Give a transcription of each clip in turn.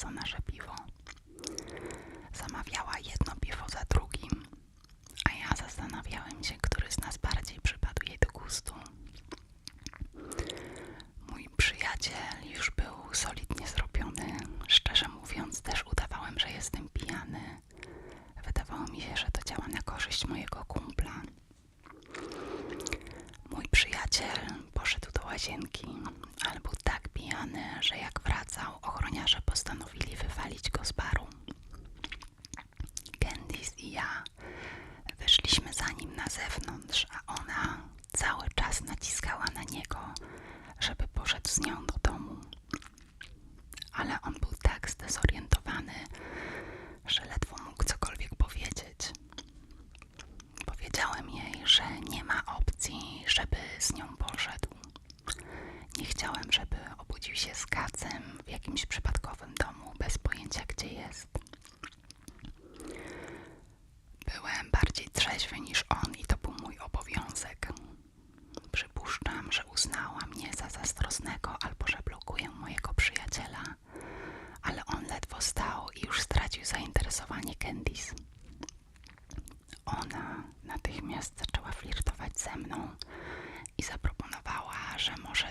co nasze piwo. Zamawiała je пояснил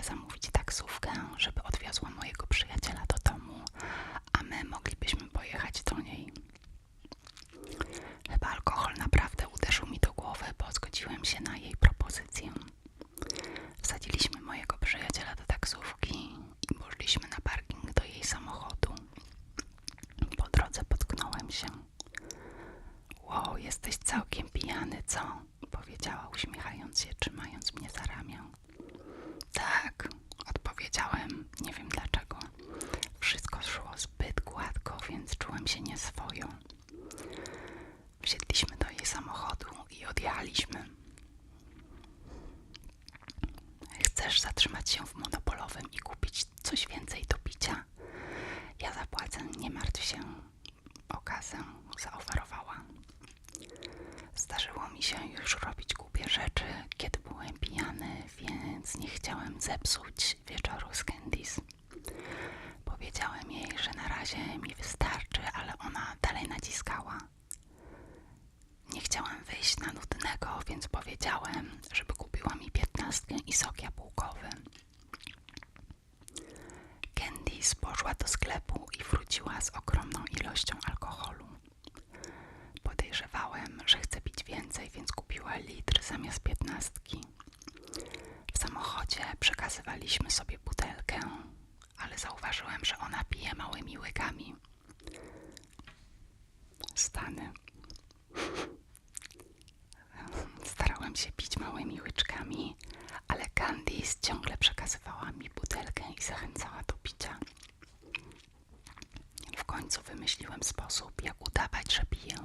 zamówić taksówkę, żeby odwiozła mojego Chcesz zatrzymać się w monopolowym i kupić coś więcej do picia? Ja zapłacę, nie martw się, okazę zaoferowała. Zdarzyło mi się już robić głupie rzeczy, kiedy byłem pijany, więc nie chciałem zepsuć wieczoru z Candice. Powiedziałem jej, że na razie mi wystarczy, ale ona dalej naciskała. Nie chciałem wyjść na nudnego, więc powiedziałem, żeby kupiła mi piętnastkę i sok jabłkowy. Alice poszła do sklepu i wróciła z ogromną ilością alkoholu. Podejrzewałem, że chce pić więcej, więc kupiła litr zamiast piętnastki. W samochodzie przekazywaliśmy sobie butelkę, ale zauważyłem, że ona pije małymi łykami. Stany. Starałem się pić małymi łyczkami, Candice ciągle przekazywała mi butelkę i zachęcała do picia. W końcu wymyśliłem sposób, jak udawać, że piję.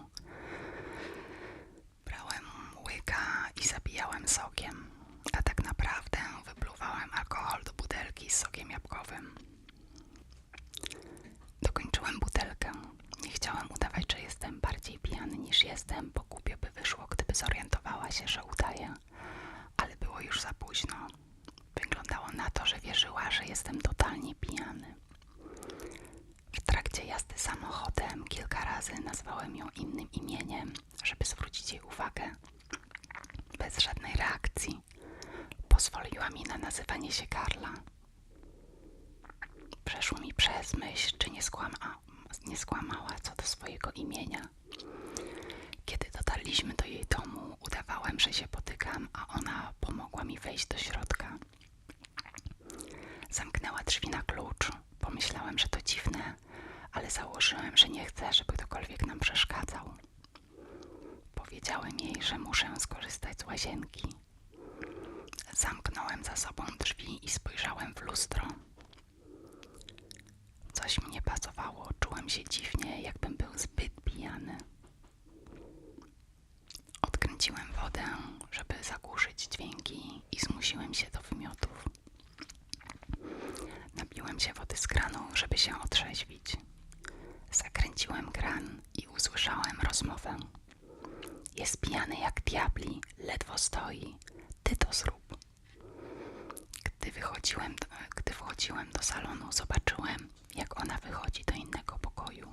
Brałem łyka i zabijałem sokiem, a tak naprawdę wypluwałem alkohol do butelki z sokiem jabłkowym. Dokończyłem butelkę. Nie chciałem udawać, że jestem bardziej pijany niż jestem, bo głupio by wyszło, gdyby zorientowała się, że udaję. na to, że wierzyła, że jestem totalnie pijany. W trakcie jazdy samochodem kilka razy nazwałem ją innym imieniem, żeby zwrócić jej uwagę. Bez żadnej reakcji pozwoliła mi na nazywanie się Karla. Przeszło mi przez myśl, czy nie, skłama, nie skłamała co do swojego imienia. Kiedy dotarliśmy do jej domu, udawałem, że się potykam, a ona pomogła mi wejść do środka. Zamknęła drzwi na klucz. Pomyślałem, że to dziwne, ale założyłem, że nie chcę, żeby ktokolwiek nam przeszkadzał. Powiedziałem jej, że muszę skorzystać z łazienki. Zamknąłem za sobą drzwi i spojrzałem w lustro. Coś mi nie pasowało, czułem się dziwnie, jakbym był zbyt pijany. Odkręciłem wodę, żeby zagłuszyć dźwięki i zmusiłem się do wymiotów. Napiłem się wody z kranu, żeby się otrzeźwić. Zakręciłem kran i usłyszałem rozmowę. Jest pijany jak diabli, ledwo stoi. Ty to zrób. Gdy wychodziłem, gdy wchodziłem do salonu, zobaczyłem, jak ona wychodzi do innego pokoju.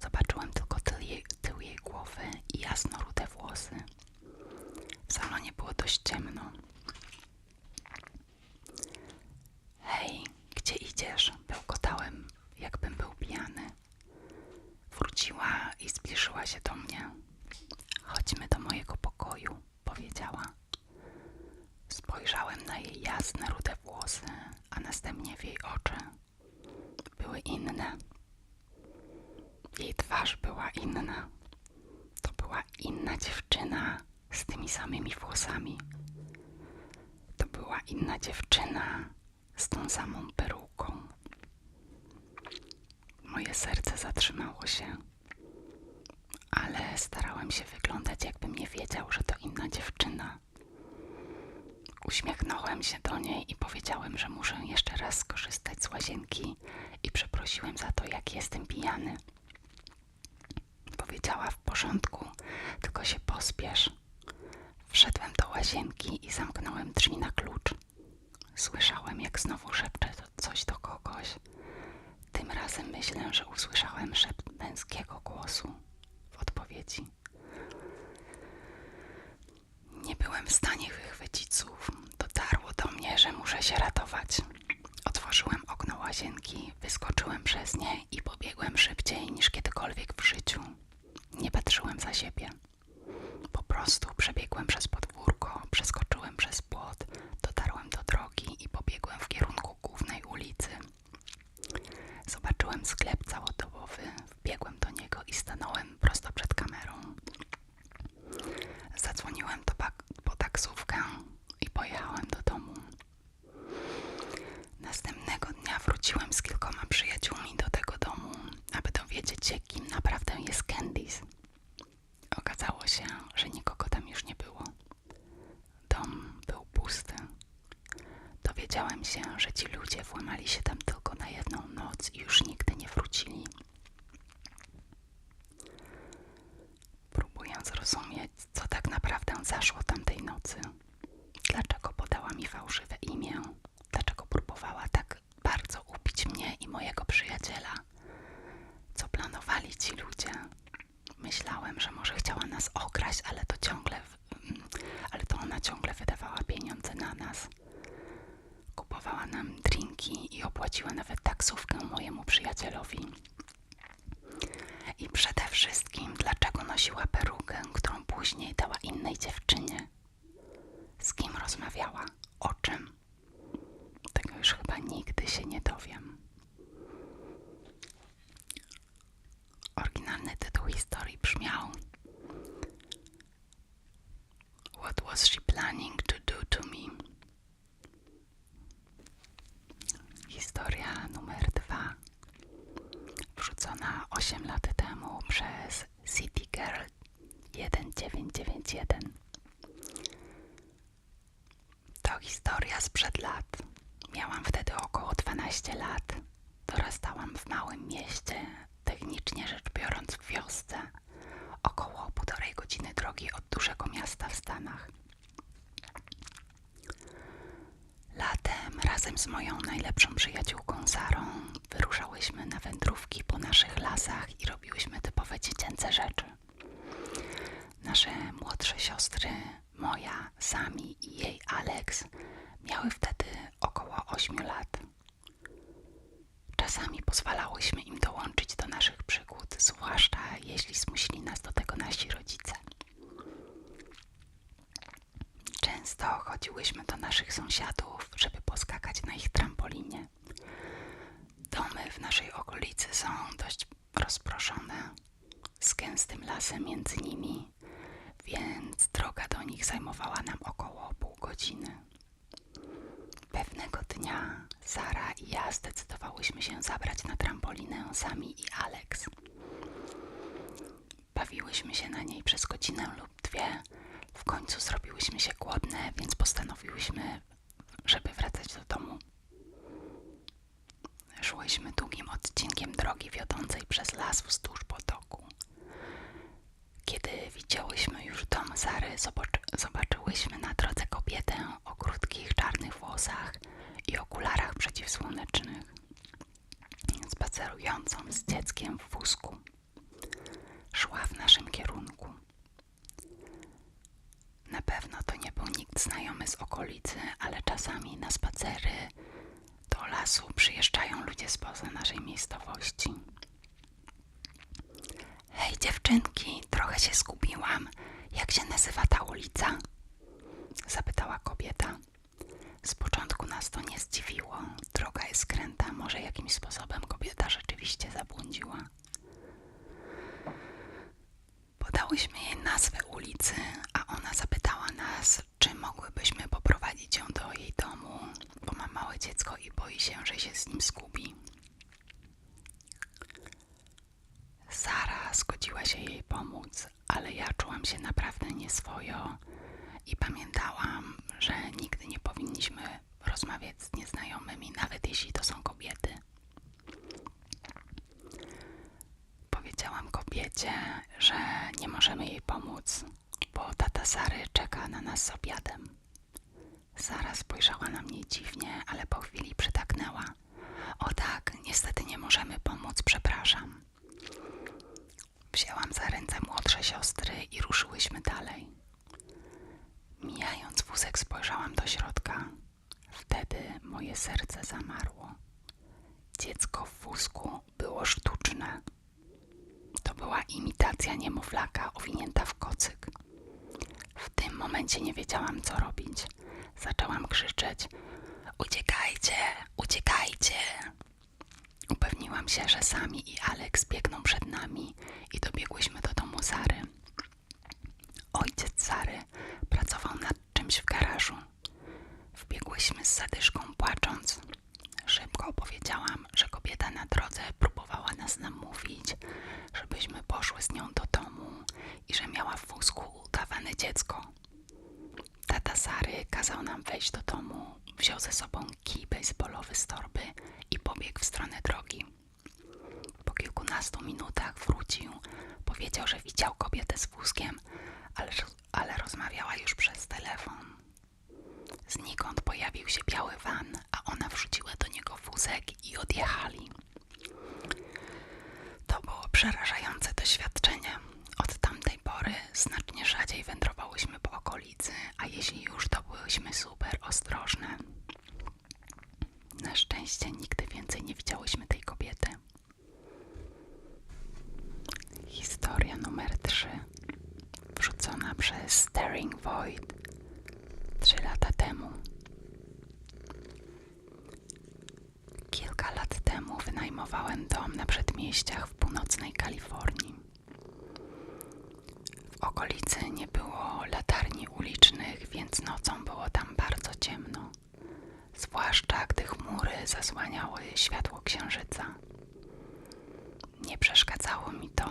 Zobaczyłem tylko tył jej, tył jej głowy i jasnorude włosy. W salonie było dość ciemno. Hej, idziesz? Bełkotałem, jakbym był pijany. Wróciła i zbliżyła się do mnie. Chodźmy do mojego pokoju, powiedziała. Spojrzałem na jej jasne, rude włosy, a następnie w jej oczy. Były inne. Jej twarz była inna. To była inna dziewczyna z tymi samymi włosami. To była inna dziewczyna z tą samą peruką. Moje serce zatrzymało się, ale starałem się wyglądać, jakbym nie wiedział, że to inna dziewczyna. Uśmiechnąłem się do niej i powiedziałem, że muszę jeszcze raz skorzystać z łazienki i przeprosiłem za to, jak jestem pijany. Powiedziała w porządku, tylko się pospiesz. Wszedłem do łazienki i zamknąłem drzwi na klucz. Słyszałem, jak znowu szepcze coś do kogoś. Tym razem myślę, że usłyszałem szept męskiego głosu w odpowiedzi. Nie byłem w stanie wychwycić słów. Dotarło do mnie, że muszę się ratować. Otworzyłem okno łazienki, wyskoczyłem przez nie i pobiegłem szybciej niż kiedykolwiek w życiu. Nie patrzyłem za siebie. Po prostu przebiegłem przez podwórko, przeskoczyłem przez płot, dotarłem do drogi i pobiegłem w kierunku głównej ulicy. Sklep całodobowy, wbiegłem do niego i stanąłem prosto przed kamerą. Zadzwoniłem do po taksówkę i pojechałem do domu. Następnego dnia wróciłem z kilkoma przyjaciółmi do tego domu, aby dowiedzieć się, kim naprawdę jest Candice. Okazało się, że nikogo tam już nie było. Dom był pusty. Dowiedziałem się, że ci ludzie włamali się tam tylko na jedną noc i już nigdy nie wrócili. Próbuję zrozumieć, co tak naprawdę zaszło tamtej nocy. Dlaczego podała mi fałszywe imię? Dlaczego próbowała tak bardzo upić mnie i mojego przyjaciela? Co planowali ci ludzie? Myślałem, że może chciała nas okraść, ale to ciągle, ale to ona ciągle wydawała pieniądze na nas. Kupowała nam drinki i opłaciła nawet taksówkę mojemu przyjacielowi. I przede wszystkim, dlaczego nosiła perukę, którą później dała innej dziewczynie? Z kim rozmawiała? O czym? Tego już chyba nigdy się nie dowiem. Oryginalny tytuł historii brzmiał What was she planning to do to me? Historia numer dwa wrzucona 8 lat temu przez City Girl 1991. To historia sprzed lat. Miałam wtedy około 12 lat. Dorastałam w małym mieście, technicznie rzecz biorąc w wiosce, około półtorej godziny drogi od dużego miasta w Stanach. Latem razem z moją najlepszą przyjaciółką Sarą wyruszałyśmy na wędrówki po naszych lasach lasach i robiłyśmy typowe dziecięce rzeczy. Nasze młodsze siostry, moja, Sami i jej Alex, miały wtedy około 8 lat. Czasami pozwalałyśmy im dołączyć do naszych przygód, zwłaszcza jeśli zmusili nas do tego nasi rodzice. Często chodziłyśmy do naszych sąsiadów, żeby poskakać na ich trampolinie. Domy w naszej okolicy są dość rozproszone, z lasem między nimi, więc droga do nich zajmowała nam około pół godziny. Pewnego dnia Sara i ja zdecydowałyśmy się zabrać na trampolinę sami i Alex. Bawiłyśmy się na niej przez godzinę lub dwie. W końcu zrobiłyśmy się głodne, więc postanowiłyśmy, żeby wracać do domu. Szłyśmy długim odcinkiem drogi wiodącej przez las wzdłuż. Kiedy widziałyśmy już dom Sary, zobacz- zobaczyłyśmy na drodze kobietę o krótkich czarnych włosach i okularach przeciwsłonecznych, spacerującą z dzieckiem w wózku. Szła w naszym kierunku. Na pewno to nie był nikt znajomy z okolicy, ale czasami na spacery do lasu przyjeżdżają ludzie spoza naszej miejscowości. Hej dziewczynki, trochę się zgubiłam. Jak się nazywa ta ulica? Zapytała kobieta. Z początku nas to nie zdziwiło. Droga jest kręta, może jakimś sposobem kobieta rzeczywiście zabłądziła. Podałyśmy jej nazwę ulicy, a ona zapytała nas, czy mogłybyśmy poprowadzić ją do jej domu, bo ma małe dziecko i boi się, że się z nim zgubi. Sara zgodziła się jej pomóc, ale ja czułam się naprawdę nieswojo i pamiętałam, że nigdy nie powinniśmy rozmawiać z nieznajomymi, nawet jeśli to są kobiety. Powiedziałam kobiecie, że nie możemy jej pomóc, bo tata Sary czeka na nas z obiadem. Sara spojrzała na mnie dziwnie, ale po chwili przytaknęła. O tak, niestety nie możemy pomóc, przepraszam. Wzięłam za ręce młodsze siostry i ruszyłyśmy dalej. Mijając wózek spojrzałam do środka. Wtedy moje serce zamarło. Dziecko w wózku było sztuczne. To była imitacja niemowlaka owinięta w kocyk. W tym momencie nie wiedziałam, co robić. Zaczęłam krzyczeć: Uciekajcie, uciekajcie! Się, że sami i Alex biegną przed nami i dobiegłyśmy do domu Sary. Ojciec Sary pracował nad czymś w garażu. Wbiegłyśmy z zadyszką płacząc. Szybko opowiedziałam, że kobieta na drodze próbowała nas namówić, żebyśmy poszły z nią do domu i że miała w wózku udawane dziecko. Tata Sary kazał nam wejść do domu, wziął ze sobą kij baseballowy z torby i pobiegł w stronę drogi. Kilkunastu minutach wrócił, powiedział, że widział kobietę z wózkiem, ale, ale rozmawiała już przez telefon. Znikąd pojawił się biały van, a ona wrzuciła do niego wózek i odjechali. To było przerażające doświadczenie. Od tamtej pory znacznie rzadziej wędrowałyśmy po okolicy, a jeśli już, to byłyśmy super ostrożne. Na szczęście nigdy więcej nie widziałyśmy tej kobiety. Historia numer 3 wrzucona przez Staring Void 3 lata temu. Kilka lat temu wynajmowałem dom na przedmieściach w północnej Kalifornii. W okolicy nie było latarni ulicznych, więc nocą było tam bardzo ciemno, zwłaszcza gdy chmury zasłaniały światło księżyca. Nie przeszkadzało mi to.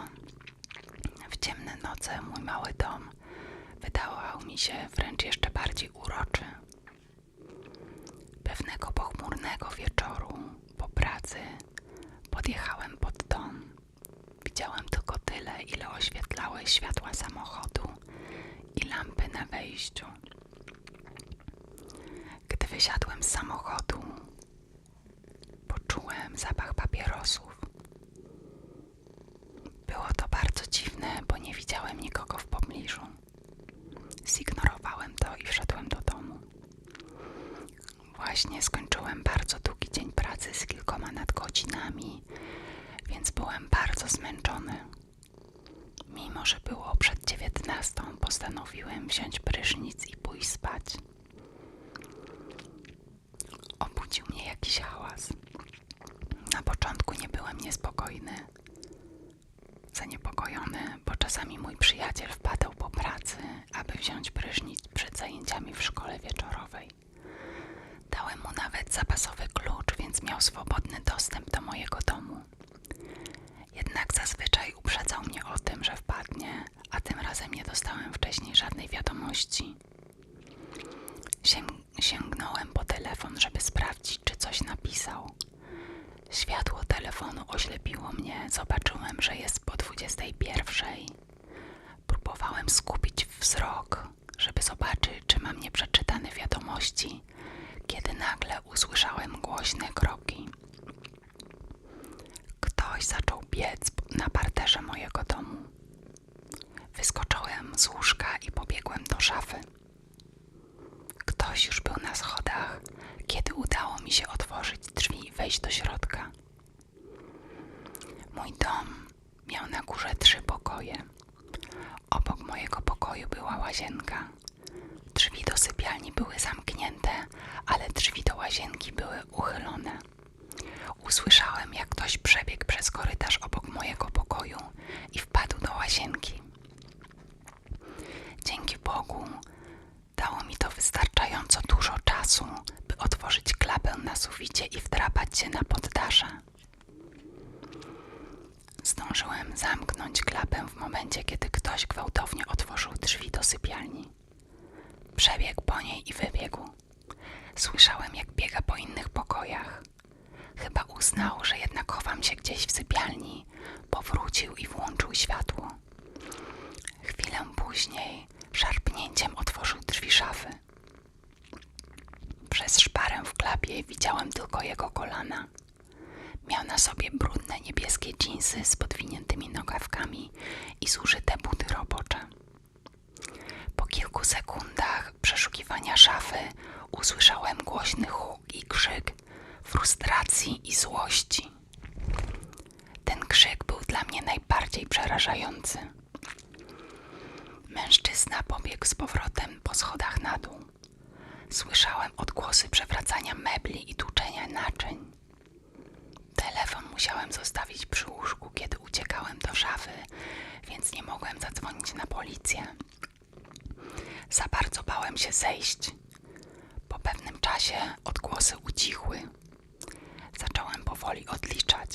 W ciemne noce mój mały dom wydawał mi się wręcz jeszcze bardziej uroczy. Pewnego pochmurnego wieczoru po pracy podjechałem pod dom. Widziałem tylko tyle, ile oświetlały światła samochodu i lampy na wejściu wysiadłem z samochodu, poczułem zapach papierosów. Było to bardzo dziwne, bo nie widziałem nikogo w pobliżu. Zignorowałem to i wszedłem do domu. Właśnie skończyłem bardzo długi dzień pracy z kilkoma nadgodzinami, więc byłem bardzo zmęczony. Mimo, że było przed dziewiętnastą, postanowiłem wziąć prysznic i pójść spać. Niespokojny, zaniepokojony, bo czasami mój przyjaciel wpadał po pracy, aby wziąć prysznic przed zajęciami w szkole wieczorowej. Dałem mu nawet zapasowy klucz, więc miał swobodny dostęp do mojego domu. Jednak zazwyczaj uprzedzał mnie o tym, że wpadnie, a tym razem nie dostałem wcześniej żadnej wiadomości. Sięg sięgnąłem po telefon, żeby sprawdzić, czy coś napisał. Światło telefonu oślepiło mnie, zobaczyłem, że jest po 21. Próbowałem skupić wzrok, żeby zobaczyć, czy mam nieprzeczytane wiadomości, kiedy nagle usłyszałem głośne kroki. Ktoś zaczął biec na parterze mojego domu. Wyskoczyłem z łóżka i pobiegłem do szafy. Ktoś już był na schodach, kiedy udało mi się otworzyć drzwi i wejść do środka. Mój dom miał na górze trzy pokoje. Obok mojego pokoju była łazienka. Drzwi do sypialni były zamknięte, ale drzwi do łazienki były uchylone. Usłyszałem, jak ktoś przebiegł przez korytarz obok mojego pokoju i wpadł do łazienki. Dzięki Bogu dało mi to wystarczająco dużo czasu, otworzyć klapę na suficie i wdrapać się na poddasze. Zdążyłem zamknąć klapę w momencie, kiedy ktoś gwałtownie otworzył drzwi do sypialni. Przebiegł po niej i wybiegł. Słyszałem, jak biega po innych pokojach. Chyba uznał, że jednak chowam się gdzieś w sypialni. Powrócił i włączył światło. Chwilę później szarpnięciem otworzył drzwi szafy. Przez szparę klapie widziałem tylko jego kolana. Miał na sobie brudne niebieskie dżinsy z podwiniętymi nogawkami i zużyte buty robocze. Po kilku sekundach przeszukiwania szafy usłyszałem głośny huk i krzyk frustracji i złości. Ten krzyk był dla mnie najbardziej przerażający. Mężczyzna pobiegł z powrotem po schodach na dół. Słyszałem odgłosy przewracania mebli i tłuczenia naczyń. Telefon musiałem zostawić przy łóżku, kiedy uciekałem do szafy, więc nie mogłem zadzwonić na policję. Za bardzo bałem się zejść. Po pewnym czasie odgłosy ucichły. Zacząłem powoli odliczać.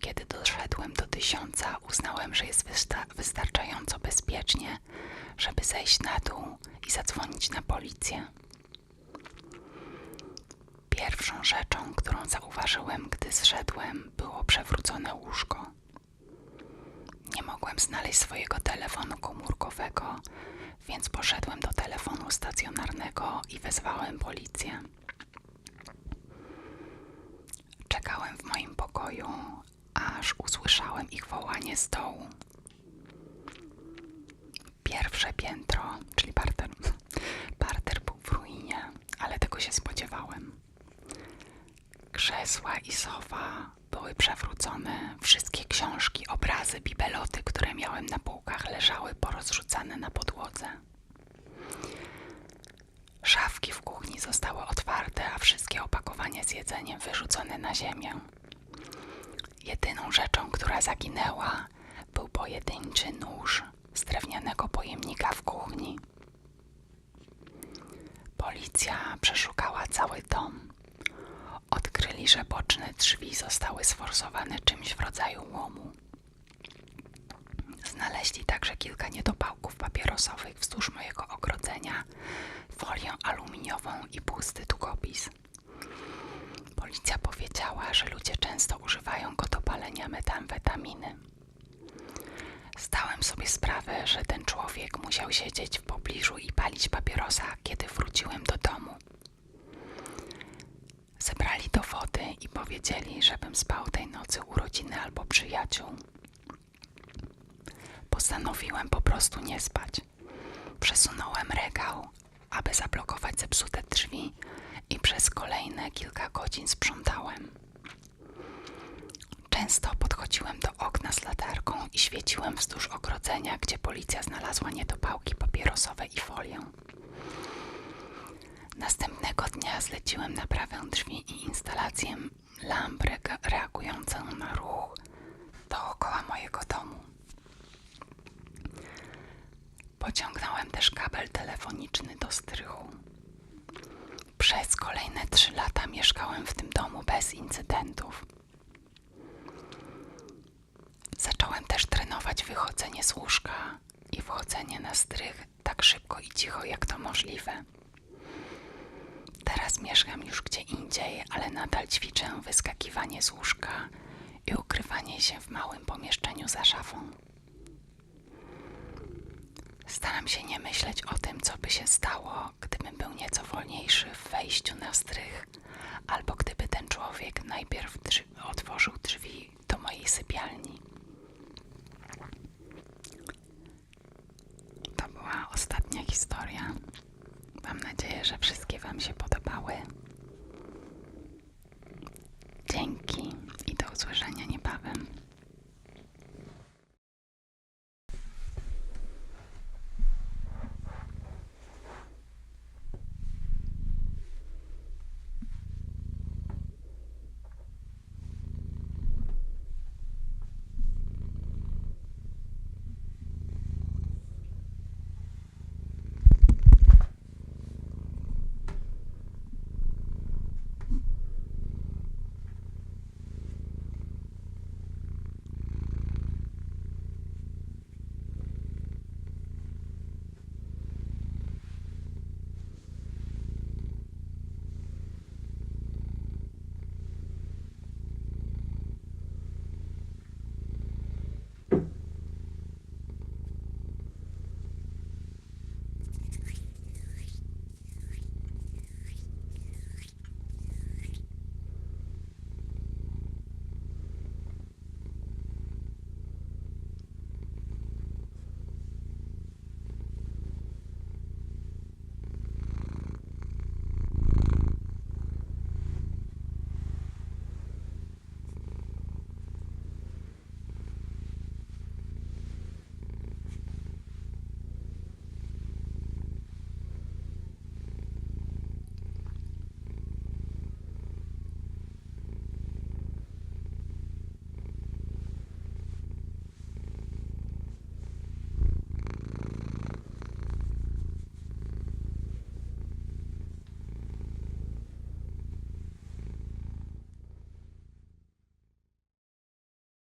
Kiedy doszedłem do tysiąca, uznałem, że jest wysta wystarczająco bezpiecznie, żeby zejść na dół i zadzwonić na policję. Pierwszą rzeczą, którą zauważyłem, gdy zszedłem, było przewrócone łóżko. Nie mogłem znaleźć swojego telefonu komórkowego, więc poszedłem do telefonu stacjonarnego i wezwałem policję. Czekałem w moim pokoju, aż usłyszałem ich wołanie z dołu. Pierwsze piętro, czyli parter, parter był w ruinie, ale tego się spodziewałem. Krzesła i sofa były przewrócone, wszystkie książki, obrazy, bibeloty, które miałem na półkach, leżały porozrzucane na podłodze. Szafki w kuchni zostały otwarte, a wszystkie opakowania z jedzeniem wyrzucone na ziemię. Jedyną rzeczą, która zaginęła, był pojedynczy nóż z drewnianego pojemnika w kuchni. Policja przeszukała cały dom. Odkryli, że boczne drzwi zostały sforsowane czymś w rodzaju łomu. Znaleźli także kilka niedopałków papierosowych wzdłuż mojego ogrodzenia, folię aluminiową i pusty długopis. Policja powiedziała, że ludzie często używają go do palenia metamfetaminy. Zdałem sobie sprawę, że ten człowiek musiał siedzieć w pobliżu i palić papierosa, kiedy wróciłem do domu. Zebrali dowody i powiedzieli, żebym spał tej nocy u rodziny albo przyjaciół. Postanowiłem po prostu nie spać. Przesunąłem regał, aby zablokować zepsute drzwi i przez kolejne kilka godzin sprzątałem. Często podchodziłem do okna z latarką i świeciłem wzdłuż ogrodzenia, gdzie policja znalazła niedopałki papierosowe i folię. Następnego dnia zleciłem naprawę drzwi i instalację lamp re- reagującą na ruch dookoła mojego domu. Pociągnąłem też kabel telefoniczny do strychu. Przez kolejne trzy lata mieszkałem w tym domu bez incydentów. Zacząłem też trenować wychodzenie z łóżka i wchodzenie na strych tak szybko i cicho, jak to możliwe. Teraz mieszkam już gdzie indziej, ale nadal ćwiczę wyskakiwanie z łóżka i ukrywanie się w małym pomieszczeniu za szafą. Staram się nie myśleć o tym, co by się stało, gdybym był nieco wolniejszy w wejściu na strych, albo gdyby ten człowiek najpierw drzwi, otworzył drzwi do mojej sypialni. To była ostatnia historia. Mam nadzieję, że wszystkie Wam się power.